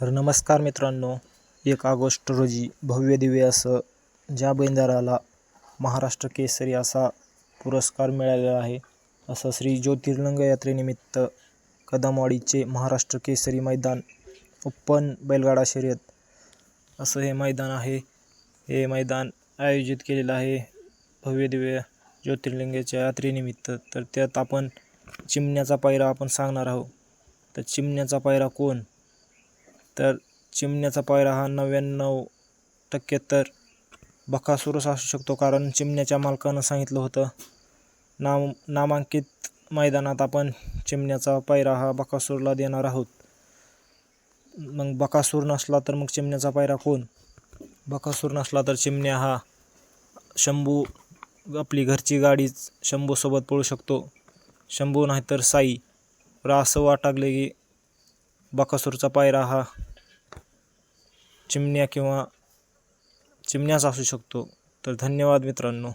तर नमस्कार मित्रांनो एक ऑगस्ट रोजी भव्य दिव्य असं ज्या बैंदाराला महाराष्ट्र केसरी असा पुरस्कार मिळालेला आहे असं श्री ज्योतिर्लिंग यात्रेनिमित्त कदमवाडीचे महाराष्ट्र केसरी मैदान ओपन बैलगाडा शर्यत असं हे मैदान आहे. हे मैदान आयोजित केलेलं आहे भव्य दिव्य ज्योतिर्लिंगाच्या यात्रेनिमित्त. तर त्यात आपण चिमण्याचा पायरा आपण सांगणार आहोत. तर चिमण्याचा पायरा कोण? तर चिमण्याचा पायरा हा नव्याण्णव टक्के तर बकासूरच असू शकतो कारण चिमण्याच्या मालकानं सांगितलं होतं नाम नामांकित मैदानात आपण चिमण्याचा पायरा हा बकासूरला देणार आहोत. मग बकासूर नसला तर मग चिमण्याचा पायरा कोण? बकासूर नसला तर चिमण्या हा शंभू आपली घरची गाडीच शंभूसोबत पळू शकतो. शंभू नाही तर साई. रा असं वाटागले की बकासूरचा पायरा हा चिमण्या किंवा चिमण्याच असू शकतो. तर धन्यवाद मित्रांनो.